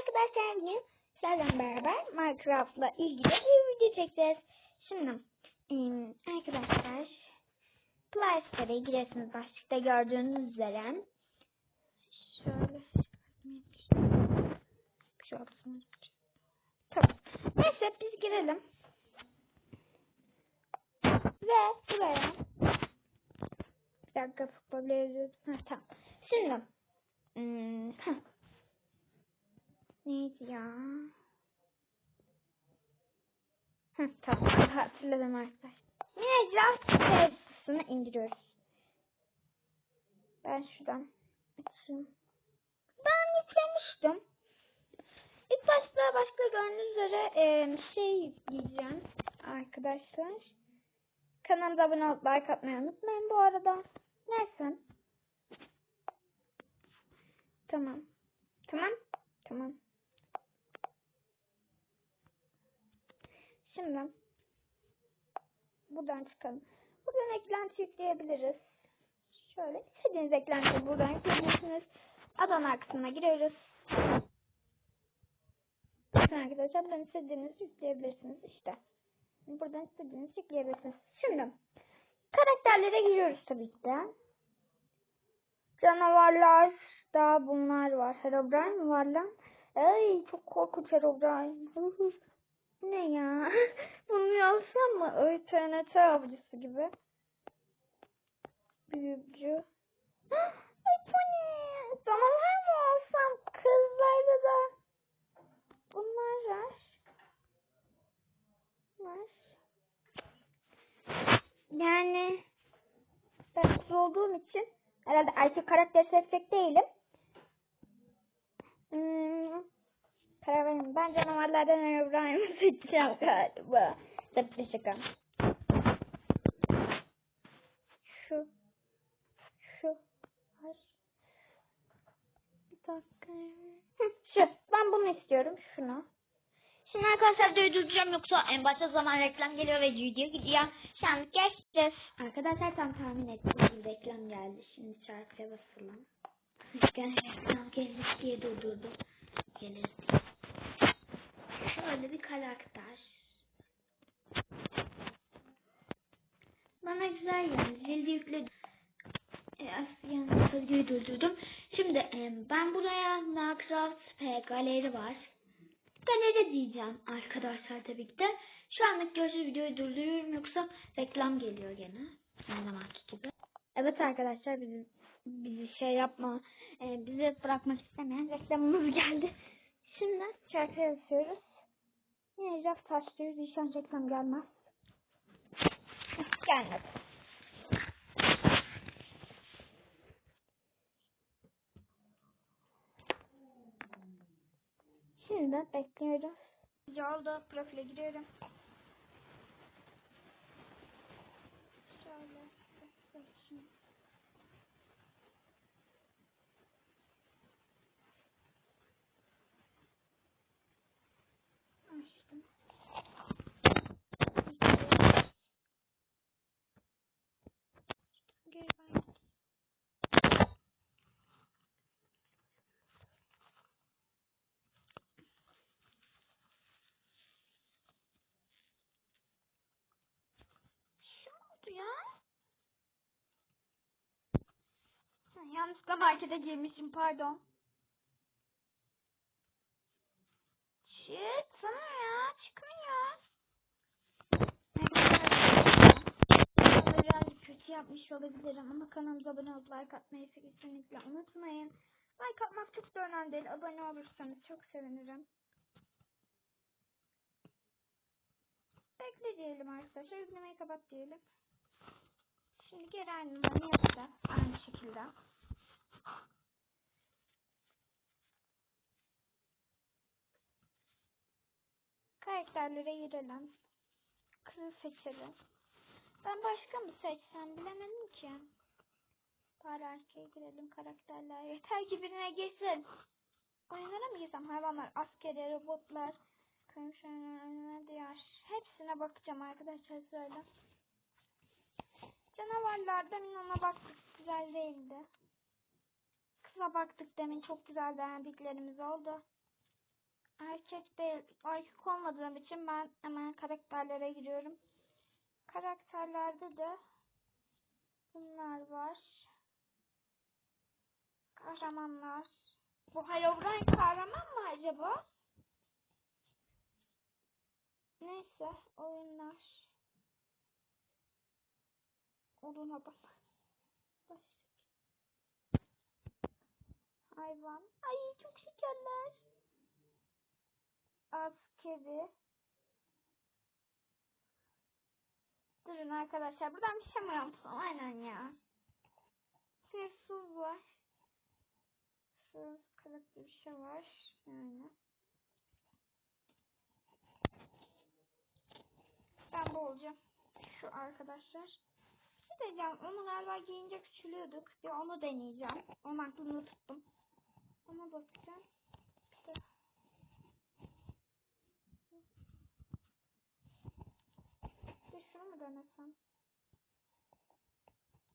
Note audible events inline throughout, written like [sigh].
arkadaşlar bugün sizlerle beraber Minecraft'la ilgili bir video çekeceğiz. Şimdi arkadaşlar Play Store'a giriyorsunuz başlıkta gördüğünüz üzere. Şöyle şu altını Tamam. Neyse biz girelim. Ve buraya bir dakika futbol tamam. Şimdi hmm. Neydi ya? Heh, tamam hatırladım arkadaşlar. Minecraft sayfasını indiriyoruz. Ben şuradan açayım. Ben yüklemiştim. İlk başta başka gördüğünüz üzere e, şey diyeceğim arkadaşlar. Kanalımıza abone olup like atmayı unutmayın bu arada. Neyse. Tamam. Tamam. Tamam. Şimdi buradan çıkalım. Buradan eklenti yükleyebiliriz. Şöyle istediğiniz eklentiyi buradan yükleyebilirsiniz. Adana kısmına giriyoruz. Bakın arkadaşlar buradan istediğinizi yükleyebilirsiniz işte. Buradan istediğinizi yükleyebilirsiniz. Şimdi karakterlere giriyoruz tabii ki de. Canavarlar da bunlar var. Herobrine var lan. Ay çok korkunç Herobrine. Ne ya? [laughs] Bunu yazsam mı? Ay TNT avcısı gibi. Büyücü. [gasps] Ay bu ne? Canavar mı olsam? Kızlarda da. Bunlar var. Var. Yani ben kız olduğum için herhalde erkek karakteri seçecek değilim. Hmm, karar verin. Ben canavarlardan Herobrine'i [laughs] seçeceğim galiba. Tabii şaka. Şu. Şu. Var. Bir dakika. Hı, Şu. Ben bunu istiyorum. Şunu. Şimdi arkadaşlar durduracağım yoksa en başta zaman reklam geliyor ve video gidiyor. Şimdi geçeceğiz. Arkadaşlar tam tahmin ettiğim reklam geldi. Şimdi şarkıya basalım. Reklam gelir diye durdurdum. Gelir diye. Şöyle bir karakter. Bana güzel yani. Zildi yükledim. E, yani videoyu durdurdum. Şimdi e, ben buraya Minecraft e, galeri var. Galeri diyeceğim arkadaşlar tabii ki de. Şu anlık gördüğünüz videoyu durduruyorum yoksa reklam geliyor gene. Her zamanki gibi. Evet arkadaşlar bizi, bizi şey yapma, e, bizi bırakmak istemeyen reklamımız [laughs] geldi. Şimdi şarkı yazıyoruz. Yine raf taşlıyoruz. İnşallah reklam gelmez. Gelmedi. Şimdi bekliyoruz. Oldu. Profile giriyorum. Ya. Ha, yanlışlıkla markete girmişim pardon. Shit sana ya çıkmıyor. Arkadaşlar, Biraz kötü yapmış olabilirim ama kanalımıza abone olup like atmayı kesinlikle unutmayın. Like atmak çok da önemli değil. Abone olursanız çok sevinirim. Bekle diyelim arkadaşlar. Yüklemeyi kapat diyelim. Şimdi geri aynı numaranı yapacağız. Aynı şekilde. Karakterlere girelim. Kızı seçelim. Ben başka mı seçsem bilemedim ki. Bari erkeğe girelim karakterler. Yeter ki birine girsin. Oyunlara mı girsem? Hayvanlar, askeri, robotlar, komşular, diğer. Hepsine bakacağım arkadaşlar söyle. Canavarlar demin ona baktık güzel değildi. Kıza baktık demin çok güzel beğendiklerimiz oldu. erkek değil. Erkek olmadığım için ben hemen karakterlere giriyorum. Karakterlerde de bunlar var. Kahramanlar. Bu Herobrine kahraman mı acaba? Neyse oyunlar. Odun adam. Başlık. Hayvan. Ay çok şekerler. Askeri. Durun arkadaşlar. Buradan bir şey mi yapsam? Aynen ya. Hırsız var. Hırsız kırık bir şey var. Yani. Ben bu olacağım. Şu arkadaşlar. Diyeceğim. Onu galiba giyince küçülüyorduk. Bir onu deneyeceğim. Onu aklımda tuttum. Ona bakacağım. De- Bir şunu mu denesem?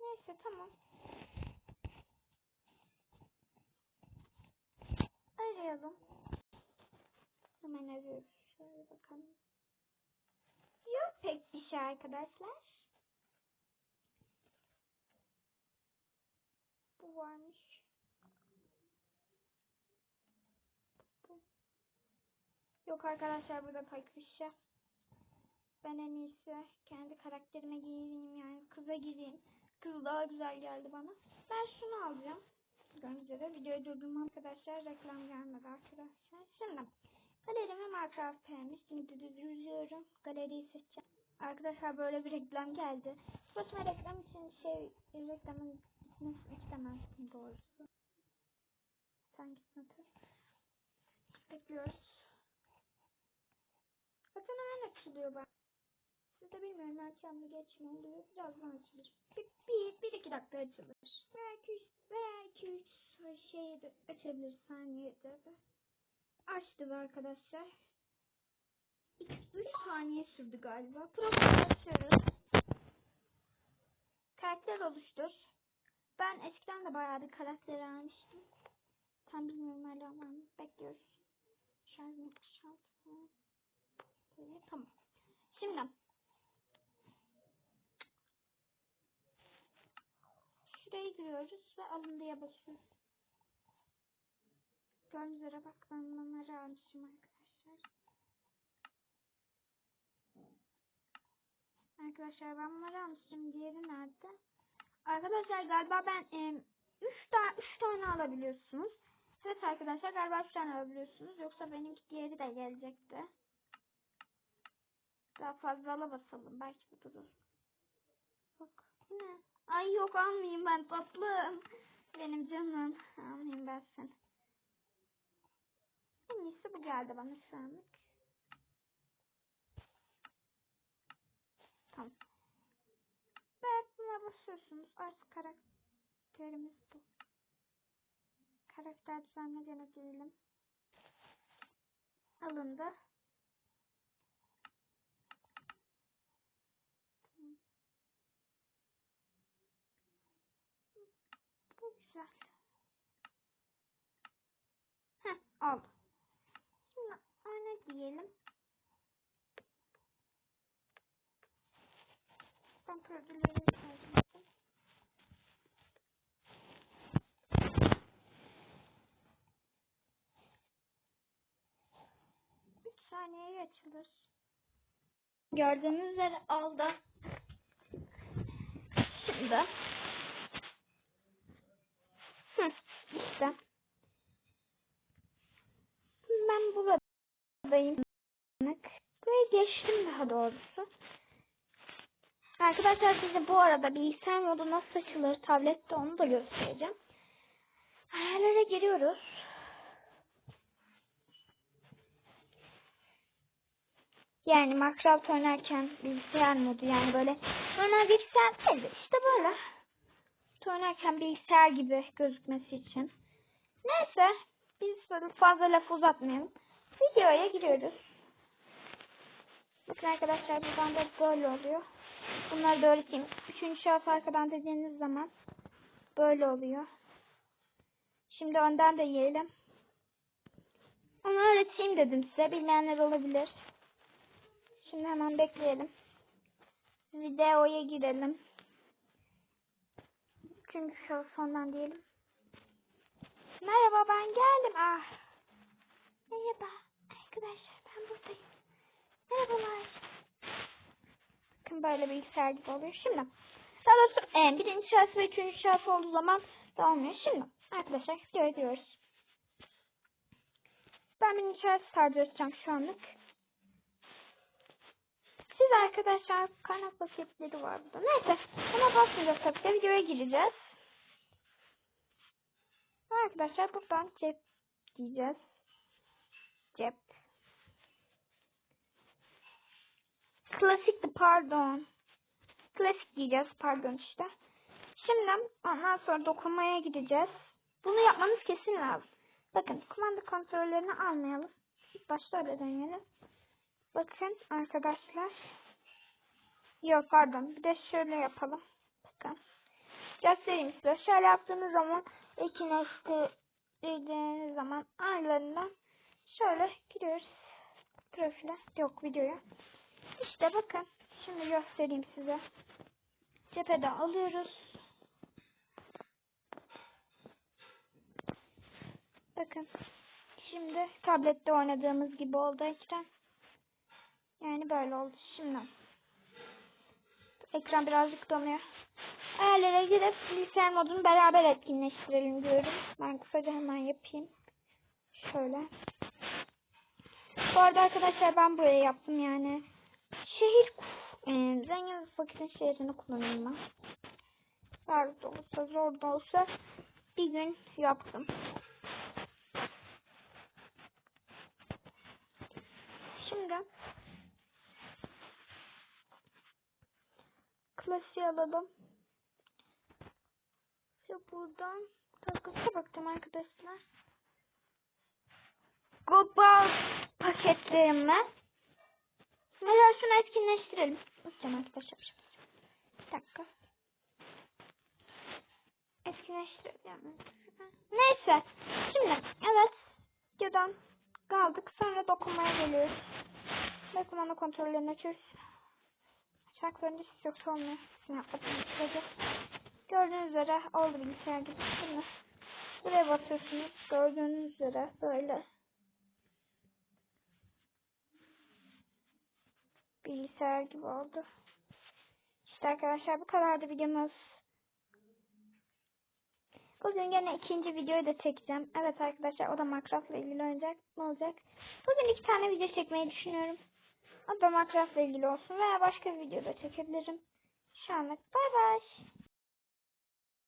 Neyse tamam. Arayalım. Hemen arıyoruz. Şöyle bakalım. Yok pek bir şey arkadaşlar. Bu varmış. Bu. Yok arkadaşlar burada şey. Ben en iyisi kendi karakterime giyeyim yani kıza gideyim. Kız daha güzel geldi bana. Ben şunu alacağım. Gördüğünüz üzere videoyu durdurma arkadaşlar. Reklam gelmedi arkadaşlar. Şimdi galerimi Minecraft beğenmiş. Şimdi düzüyorum. Galeriyi seçeceğim. Arkadaşlar böyle bir reklam geldi. Başıma reklam için şey reklamın gitmesini istemezdim doğrusu. Sen gitmedi. Bekliyoruz. Zaten hemen açılıyor ben. Siz de bilmiyorum erken mi geç mi oluyor. Birazdan açılır. Bir, bir, bir iki dakika açılır. Belki üç, belki üç şey açabilir saniyede de. Açtım arkadaşlar. 3 saniye sürdü galiba. Profil açıyoruz. Karakter oluştur. Ben eskiden de bayağı bir karakter almıştım. Tam bilmiyorum hala var mı? Bekliyoruz. Şarj nokta falan. Böyle, Tamam. Şimdi şuraya giriyoruz ve alındıya basıyoruz. Gördüğünüz bak ben bunları almışım arkadaşlar. Arkadaşlar ben bunları almışım. Diğeri nerede? Arkadaşlar galiba ben 3 tane 3 tane alabiliyorsunuz. Evet arkadaşlar galiba 3 tane alabiliyorsunuz. Yoksa benimki diğeri de gelecekti. Daha fazla ala basalım. Belki bu durur. Bak ne? Ay yok almayayım ben tatlım. Benim canım. Almayayım ben seni. En iyisi bu geldi bana şu anlık. Tamam. Evet buna basıyorsunuz. Artık karakterimiz bu. Karakter düzenle gene diyelim. Alındı. Tamam. Bu güzel. Heh, oldu. Şimdi örnek diyelim. Ben ettim. Üç saniyeye açılır. Gördüğünüz üzere aldı. Şimdi. Hı, işte. Ben buradayım. Buraya geçtim daha doğrusu. Arkadaşlar size bu arada bilgisayar modu nasıl açılır tablette onu da göstereceğim. Ayarlara giriyoruz. Yani Minecraft oynarken bilgisayar modu yani böyle normal bilgisayar değil de işte böyle. Oynarken bilgisayar gibi gözükmesi için. Neyse biz fazla laf uzatmayalım. Videoya giriyoruz. Bakın arkadaşlar buradan da böyle oluyor. Bunları da öğreteyim. Üçüncü şahıs arkadan dediğiniz zaman böyle oluyor. Şimdi önden de yiyelim. Onu öğreteyim dedim size. Bilmeyenler olabilir. Şimdi hemen bekleyelim. Videoya girelim. Çünkü şu sondan diyelim. Merhaba ben geldim. Ah. Merhaba arkadaşlar ben buradayım. Merhabalar. Bakın böyle bilgisayar gibi oluyor. Şimdi daha doğrusu e, birinci şahıs ve üçüncü şahıs olduğu zaman da olmuyor. Şimdi arkadaşlar videoya diyoruz. Ben birinci şahıs tercih edeceğim şu anlık. Siz arkadaşlar kaynak paketleri var burada. Neyse buna basmayacağız tabii. Videoya gireceğiz. Arkadaşlar buradan cep diyeceğiz. Cep. Klasikti pardon. Klasik diyeceğiz pardon işte. Şimdi ondan sonra dokunmaya gideceğiz. Bunu yapmanız kesin lazım. Bakın kumanda kontrollerini almayalım. İlk başta öyle deneyelim. Bakın arkadaşlar. Yok pardon. Bir de şöyle yapalım. Bakın. Göstereyim size. Şöyle yaptığınız zaman etkinleştirdiğiniz zaman ayarlarından şöyle giriyoruz. Profile. Yok videoya. İşte bakın. Şimdi göstereyim size. Cephede alıyoruz. Bakın. Şimdi tablette oynadığımız gibi oldu ekran. Yani böyle oldu. Şimdi ekran birazcık donuyor. Ayarlara girip bilgisayar modunu beraber etkinleştirelim diyorum. Ben kısaca hemen yapayım. Şöyle. Bu arada arkadaşlar ben buraya yaptım yani. Şehir e, zengin fakirin şehrini kullanayım ben. Zor da olsa zor da olsa bir gün yaptım. Şimdi klasiği alalım. Ve buradan takısa bakacağım arkadaşlar. Global paketlerimle. Mesela şunu etkinleştirelim. Bakacağım arkadaşlar. Bir dakika. Etkinleştirelim. Neyse. Şimdi evet. Videodan kaldık. Sonra dokunmaya geliyoruz. Ve kumanda kontrollerini açıyoruz. Açmak zorunda siz yoksa olmuyor. Sizin yapmadığınız. Gördüğünüz üzere oldu bilgisayar gibi. Şimdi buraya basıyorsunuz. Gördüğünüz üzere böyle. Bilgisayar gibi oldu. İşte arkadaşlar bu kadardı videomuz. Bugün gene ikinci videoyu da çekeceğim. Evet arkadaşlar o da Minecraft'la ilgili olacak. Ne olacak? Bugün iki tane video çekmeyi düşünüyorum. O da Minecraft'la ilgili olsun veya başka bir videoda çekebilirim. Şu anlık bay bay.